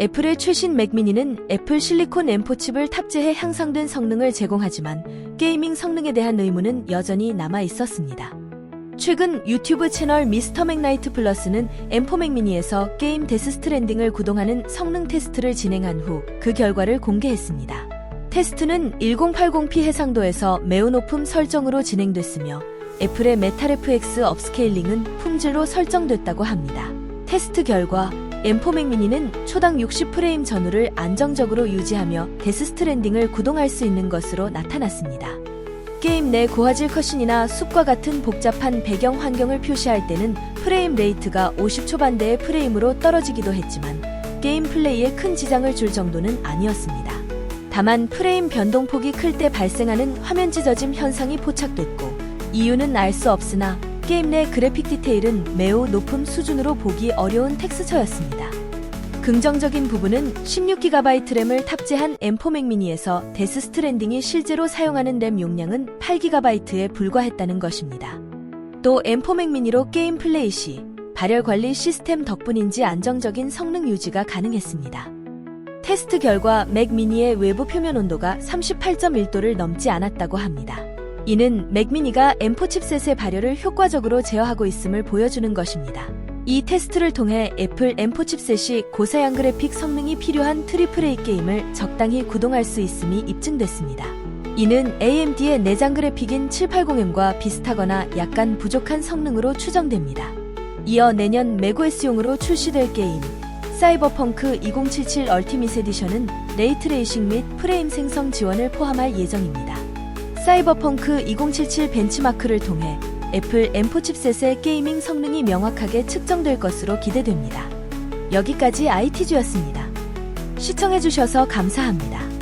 애플의 최신 맥 미니는 애플 실리콘 M4 칩을 탑재해 향상된 성능을 제공하지만 게이밍 성능에 대한 의문은 여전히 남아 있었습니다. 최근 유튜브 채널 미스터 맥나이트 플러스는 M4 맥 미니에서 게임 데스 스트랜딩을 구동하는 성능 테스트를 진행한 후 그 결과를 공개했습니다. 테스트는 1080p 해상도에서 매우 높음 설정으로 진행됐으며 애플의 메탈 FX 업스케일링은 품질로 설정됐다고 합니다. 테스트 결과 M4 맥 미니는 초당 60프레임 전후를 안정적으로 유지하며 데스 스트랜딩을 구동할 수 있는 것으로 나타났습니다. 게임 내 고화질 컷신이나 숲과 같은 복잡한 배경 환경을 표시할 때는 프레임 레이트가 50 초반대의 프레임으로 떨어지기도 했지만 게임 플레이에 큰 지장을 줄 정도는 아니었습니다. 다만 프레임 변동폭이 클 때 발생하는 화면 찢어짐 현상이 포착됐고 이유는 알 수 없으나 게임 내 그래픽 디테일은 매우 높은 수준으로 보기 어려운 텍스처였습니다. 긍정적인 부분은 16GB 램을 탑재한 M4 맥미니에서 데스 스트랜딩이 실제로 사용하는 램 용량은 8GB에 불과했다는 것입니다. 또 M4 맥미니로 게임 플레이 시 발열 관리 시스템 덕분인지 안정적인 성능 유지가 가능했습니다. 테스트 결과 맥 미니의 외부 표면 온도가 38.1도를 넘지 않았다고 합니다. 이는 맥미니가 M4 칩셋의 발열을 효과적으로 제어하고 있음을 보여주는 것입니다. 이 테스트를 통해 애플 M4 칩셋이 고사양 그래픽 성능이 필요한 AAA 게임을 적당히 구동할 수 있음이 입증됐습니다. 이는 AMD의 내장 그래픽인 780M과 비슷하거나 약간 부족한 성능으로 추정됩니다. 이어 내년 맥OS용으로 출시될 게임 사이버펑크 2077 얼티밋 에디션은 레이트레이싱 및 프레임 생성 지원을 포함할 예정입니다. 사이버펑크 2077 벤치마크를 통해 애플 M4 칩셋의 게이밍 성능이 명확하게 측정될 것으로 기대됩니다. 여기까지 IT주였습니다. 시청해주셔서 감사합니다.